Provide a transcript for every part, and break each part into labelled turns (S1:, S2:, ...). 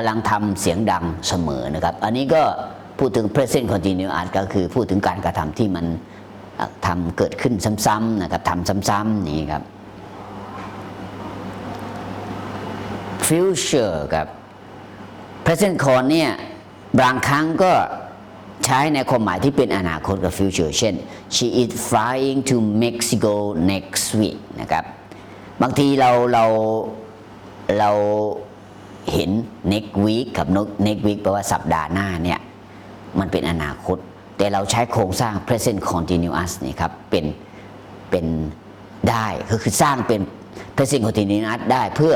S1: กำลังทำเสียงดังเสมอนะครับ อันนี้ก็พูดถึง present continuous ก็คือพูดถึงการกระทำที่มันทำเกิดขึ้นซ้ำๆนะครับทำซ้ำๆนี่ครับ future กับ present con เนี่ยบางครั้งก็ใช้ในความหมายที่เป็นอนาคตกับ future เช่น she is flying to Mexico next week นะครับ บางทีเราเราเรา เห็น next week กับ next week แปลว่าสัปดาห์หน้าเนี่ยมันเป็นอนาคต แต่เราใช้โครงสร้าง present continuous นี่ครับเป็นเป็นได้ก็คือสร้างเป็น present continuous ได้เพื่อ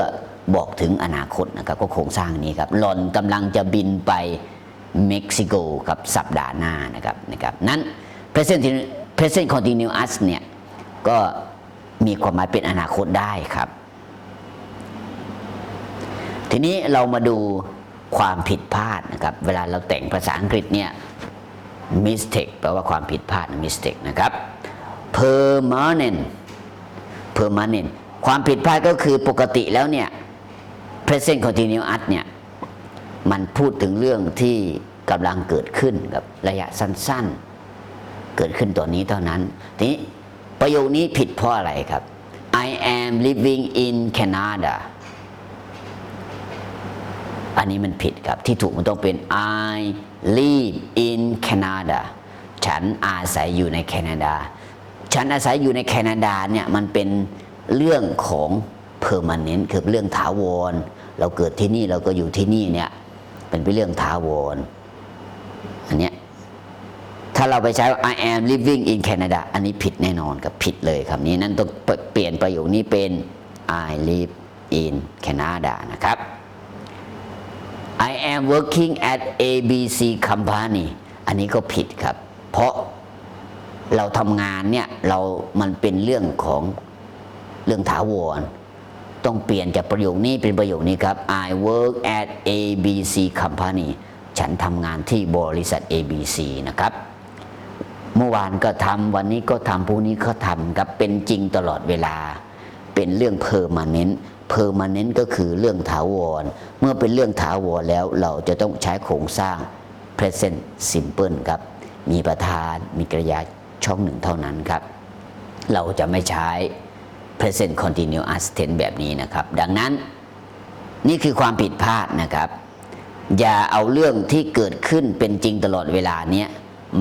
S1: บอกถึงอนาคตนะครับก็โครงสร้างนี้ครับหล่อนกำลังจะบินไปเม็กซิโกกับสัปดาห์หน้านะครับนะครับนั้น present present continuous เนี่ยก็มีความหมายเป็นอนาคตได้ครับ ทีนี้เรามาดูความผิดพลาดนะครับ เวลาเราแต่งภาษาอังกฤษเนี่ย mistake แปลว่าความผิดพลาด mistake นะครับ permanent permanent ความผิดพลาดก็คือปกติแล้วเนี่ย present continuous เนี่ย มันพูดถึงเรื่องที่กำลังเกิดขึ้นกับระยะสั้นๆ เกิดขึ้นตอนนี้เท่านั้น ทีนี้ประโยคนี้ผิดเพราะอะไรครับ I am living in Canada อันนี้มันผิดครับ ที่ถูกมันต้องเป็น I live in Canada ฉันอาศัยอยู่ในแคนาดา ฉันอาศัยอยู่ในแคนาดาเนี่ยมันเป็นเรื่องของ permanent คือเรื่องถาวร เราเกิดที่นี่เราก็อยู่ที่นี่เนี่ยเป็นเรื่องถาวร อันเนี้ยถ้าเราไปใช้ I am living in Canada อันนี้ผิดแน่นอนครับผิดเลยครับนี้ นั้นต้องเปลี่ยนประโยคนี้เป็น I live in Canada นะครับ I am working at ABC company อันนี้ก็ผิดครับ เพราะเราทำงานเนี่ยเรามันเป็นเรื่องของเรื่องถาวร ต้องเปลี่ยนจากประโยคนี้เป็นประโยคนี้ครับ I work at ABC company ฉันทำงานที่บริษัท ABC นะครับ เมื่อวานก็ทำวันนี้ก็ทำพรุ่งนี้ก็ทำครับเป็นจริงตลอดเวลา เป็นเรื่องเพอร์มานน์ permanent permanent ก็คือเรื่องถาวร เมื่อเป็นเรื่องถาวรแล้วเราจะต้องใช้โครงสร้าง present simple ครับ มีประธานมีกริยาช่องหนึ่งเท่านั้นครับ เราจะไม่ใช้ present continuous tense แบบนี้นะครับ ดังนั้นนี่คือความผิดพลาดนะครับ อย่าเอาเรื่องที่เกิดขึ้นเป็นจริงตลอดเวลาเนี้ย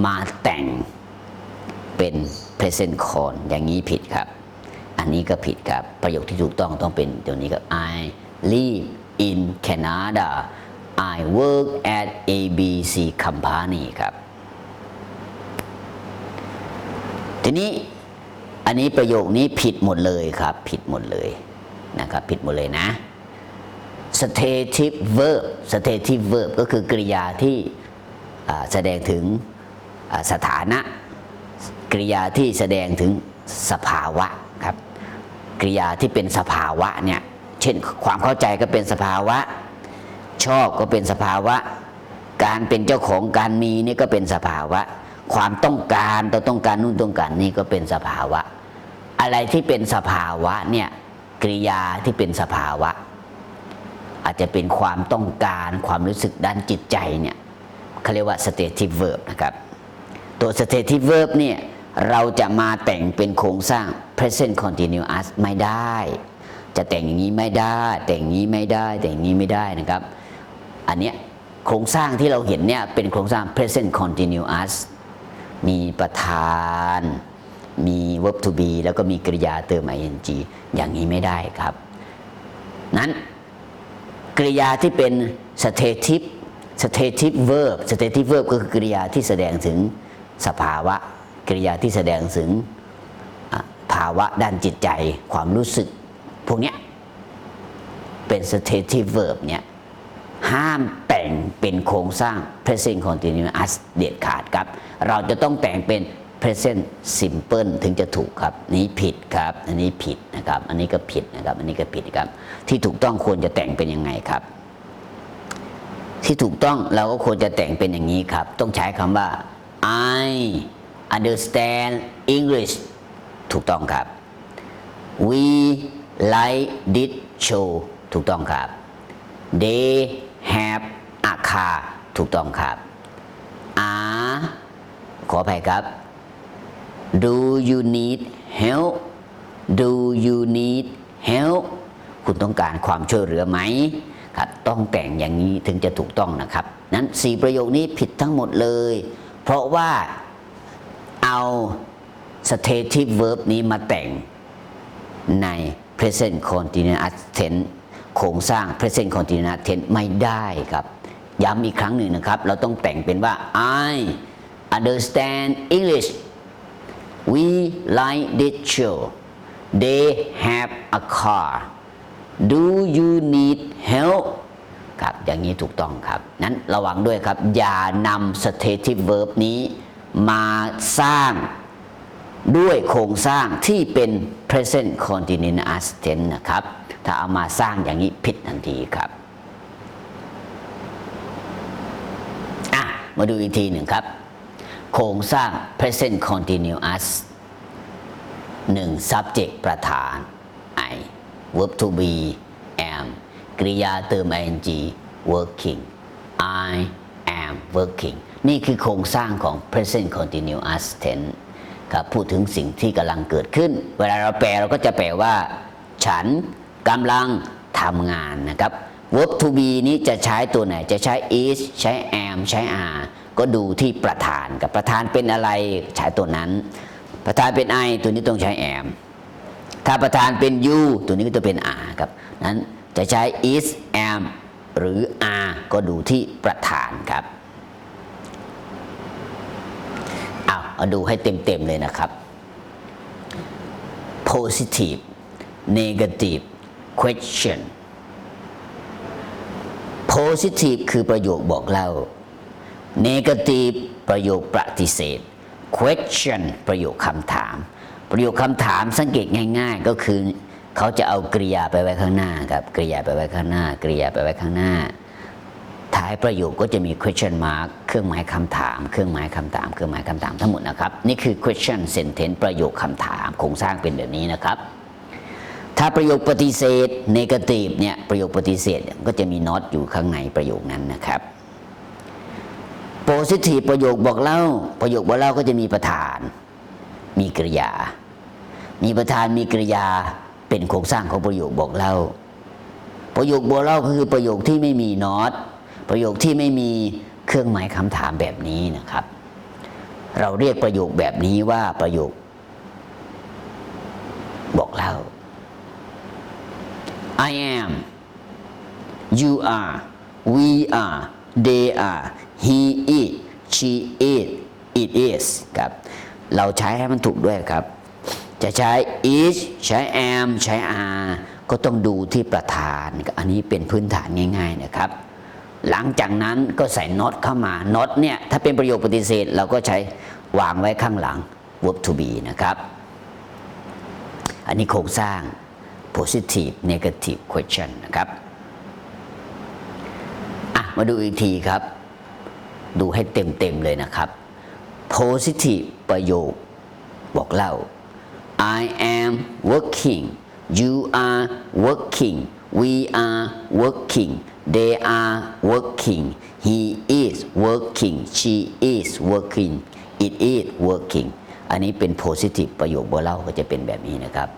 S1: มาแต่งเป็น present con อย่างนี้ผิดครับ อันนี้ก็ผิดครับ ประโยคที่ถูกต้องต้องเป็นตัวนี้ครับ I live in Canada I work at ABC company ครับ ทีนี้อันนี้ประโยคนี้ผิดหมดเลยครับ ผิดหมดเลยนะครับ ผิดหมดเลยนะ stative verb stative verb ก็คือกริยาที่แสดงถึงสถานะ กริยาที่แสดงถึงสภาวะ ครับกริยาที่เป็นสภาวะเนี่ยเช่นความเข้าใจก็เป็นสภาวะ ชอบก็เป็นสภาวะ การเป็นเจ้าของการมีนี่ก็เป็นสภาวะ ความต้องการเราต้องการนู่นต้องการนี่ก็เป็นสภาวะ อะไรที่เป็นสภาวะเนี่ยกริยาที่เป็นสภาวะ อาจจะเป็นความต้องการความรู้สึกด้านจิตใจเนี่ยเขาเรียกว่า stative verb นะครับตัว stative verb เนี่ย เราจะมาแต่งเป็นโครงสร้าง present continuous ไม่ได้ จะแต่งอย่างนี้ไม่ได้ แต่งอย่างนี้ไม่ได้ แต่งอย่างนี้ไม่ได้นะครับ อันเนี้ยโครงสร้างที่เราเห็นเนี่ยเป็นโครงสร้าง present continuous มีประธาน มี verb to be แล้วก็มีกริยาเติม ing อย่างนี้ไม่ได้ครับ นั้นกริยาที่เป็น stative stative verb stative verb ก็คือกริยาที่แสดงถึงสภาวะ กริยาที่แสดงถึงภาวะด้านจิตใจความรู้สึก พวกนี้เป็น stative verb เนี่ยห้ามแต่งเป็นโครงสร้าง present continuous เด็ดขาดครับ เราจะต้องแต่งเป็น present simple ถึงจะถูกครับ นี้ผิดครับ อันนี้ผิดนะครับ อันนี้ก็ผิดนะครับ อันนี้ก็ผิดครับ ที่ถูกต้องควรจะแต่งเป็นยังไงครับ ที่ถูกต้องเราก็ควรจะแต่งเป็นอย่างนี้ครับ ต้องใช้คำว่า I understand English ถูกต้องครับ we like this show ถูกต้องครับ they have a car ถูกต้องครับ are ขออภัยครับ do you need help do you need help คุณต้องการความช่วยเหลือไหมครับต้องแต่งอย่างนี้ถึงจะถูกต้องนะครับ นั้นสี่ประโยคนี้ผิดทั้งหมดเลย เพราะว่า เอา stative verb นี้มาแต่งใน present continuous tense โครงสร้าง present continuous tense ไม่ได้ครับ ย้ำอีกครั้งหนึ่งนะครับ เราต้องแต่งเป็นว่า I understand English we like this show they have a car do you need help ครับ อย่างนี้ถูกต้องครับ นั้นระวังด้วยครับ อย่านำ stative verb นี้ มาสร้างด้วยโครงสร้างที่เป็น present continuous tense นะครับ ถ้าเอามาสร้างอย่างนี้ผิดทันทีครับอะมาดูอีกทีหนึ่งครับ โครงสร้าง present continuous หนึ่ง subject ประธาน I verb to be am กริยาเติม ing working I am working นี่คือโครงสร้างของ present continuous tense ครับพูดถึงสิ่งที่กำลังเกิดขึ้น เวลาเราแปลเราก็จะแปลว่า ฉันกำลังทำงานนะครับ verb to be นี้จะใช้ตัวไหน จะใช้ is ใช้ am ใช้ are ก็ดูที่ประธานกับประธานเป็นอะไรใช้ตัวนั้น ประธานเป็น I ตัวนี้ต้องใช้ am ถ้าประธานเป็น you ตัวนี้ก็จะเป็น are ครับนั้นจะใช้ is am หรือ are ก็ดูที่ประธานครับ เอาเอาดูให้เต็มๆเลยนะครับ positive negative question positive คือประโยคบอกเล่า negative ประโยคปฏิเสธ question ประโยคคำถาม ประโยคคำถามสังเกตง่าย ๆ ก็คือเขาจะเอากริยาไปไว้ข้างหน้าครับกริยาไปไว้ข้างหน้ากริยาไปไว้ข้างหน้า ท้ายประโยคก็จะมี question mark เครื่องหมายคำถาม เครื่องหมายคำถาม เครื่องหมายคำถามทั้งหมดนะครับ นี่คือ question sentence ประโยคคำถามโครงสร้างเป็นแบบนี้นะครับ ถ้าประโยคปฏิเสธ negative เนี่ยประโยคปฏิเสธก็จะมี not อยู่ข้างในประโยคนั้นนะครับ positive ประโยคบอกเล่า ประโยคบอกเล่าก็จะมีประธาน มีกริยา มีประธานมีกริยาเป็นโครงสร้างของประโยคบอกเล่าประโยคบอกเล่าก็คือประโยคที่ไม่มี not ประโยคที่ไม่มีเครื่องหมายคำถามแบบนี้นะครับ เราเรียกประโยคแบบนี้ว่าประโยค บอกเล่า I am you are we are they are he is she is it is ครับเราใช้ให้มันถูกด้วยครับ จะใช้ is ใช้ am ใช้ are ก็ต้องดูที่ประธาน อันนี้เป็นพื้นฐานง่าย ๆนะครับ หลังจากนั้นก็ใส่ not เข้ามา not เนี่ยถ้าเป็นประโยคปฏิเสธ เราก็ใช้วางไว้ข้างหลัง verb to be นะครับ อันนี้โครงสร้าง positive negative question นะครับอะมาดูอีกทีครับ ดูให้เต็มๆเลยนะครับ positive ประโยคบอกเล่า I am working you are working we are working they are working he is working she is working it is working อันนี้เป็น positive ประโยคเบอกเล่าก็จะเป็นแบบนี้นะครับ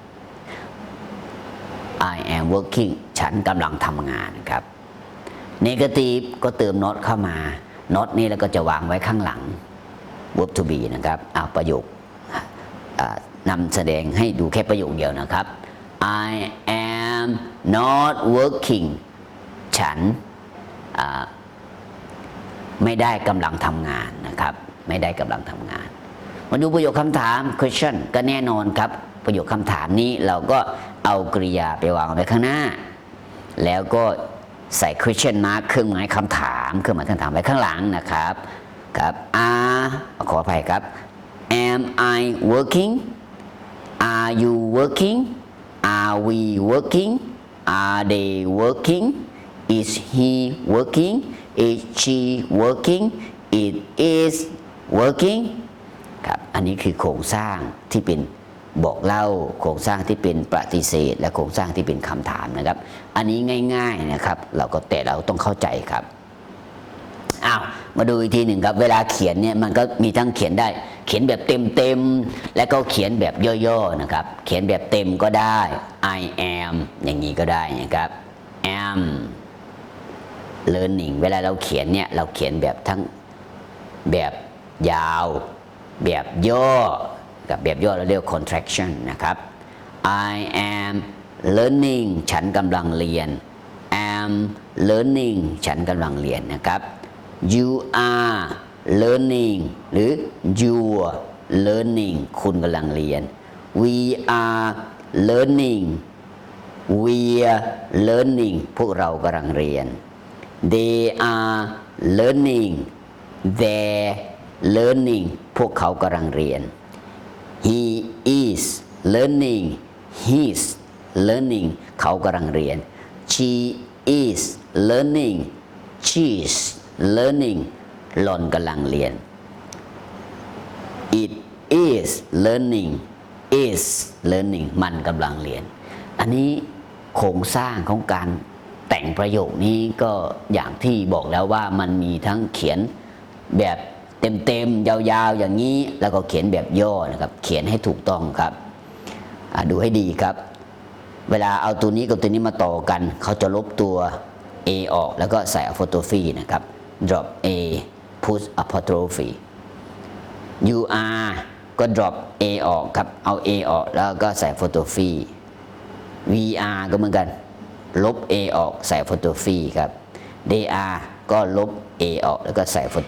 S1: I am working ฉันกำลังทำงานครับ negative ก็เติม not เข้ามา not นี่แล้วก็จะวางไว้ข้างหลัง verb to be นะครับเอาประโยคนำแสดงให้ดูแค่ประโยคเดียวนะครับ I am not working ฉันไม่ได้กำลังทำงานนะครับ ไม่ได้กำลังทำงาน มาดูประโยคคำถาม question ก็แน่นอนครับ ประโยคคำถามนี้เราก็เอากริยาไปวางไว้ข้างหน้า แล้วก็ใส่ question mark เครื่องหมายคำถาม เครื่องหมายคำถามไว้ข้างหลังนะครับครับ are ขออภัยครับ am I working are you working are we working are they working is he working is she working it is working ครับ อันนี้คือโครงสร้างที่เป็นบอกเล่า โครงสร้างที่เป็นปฏิเสธ และโครงสร้างที่เป็นคำถามนะครับ อันนี้ง่ายๆนะครับ เราก็แต่เราต้องเข้าใจครับอ้าวมาดูอีกทีหนึ่งครับ เวลาเขียนเนี่ยมันก็มีทั้งเขียนได้ เขียนแบบเต็มๆ และก็เขียนแบบย่อๆนะครับ เขียนแบบเต็มก็ได้ I am อย่างนี้ก็ได้นะครับ am learning เวลาเราเขียนเนี่ยเราเขียนแบบทั้งแบบยาว แบบย่อ กับแบบย่อเราเรียก contraction นะครับ I am learning ฉันกำลังเรียน am learning ฉันกำลังเรียนนะครับ you are learning หรือ you are learning คุณกำลังเรียน we are learning we are learning พวกเรากำลังเรียน they are learning they learning พวกเขากำลังเรียน he is learning he's learning เขากำลังเรียน she is learning she's learning หล่อนกำลังเรียน it is learning is learning มันกำลังเรียน อันนี้โครงสร้างของการ แต่งประโยคนี้ก็อย่างที่บอกแล้วว่ามันมีทั้งเขียนแบบเต็มๆยาวๆอย่างนี้ แล้วก็เขียนแบบย่อนะครับ เขียนให้ถูกต้องครับดูให้ดีครับ เวลาเอาตัวนี้กับตัวนี้มาต่อกัน เขาจะลบตัว a ออกแล้วก็ใส่ apostrophe นะครับ drop a put apostrophe you are ก็ drop a ออกครับ เอา a ออกแล้วก็ใส่ apostrophe vr ก็เหมือนกัน ลบ A ออกใส่ฟอ o t o ฟีครับ DR ก็ลบ A ออกแล้วก็ใส่ p h o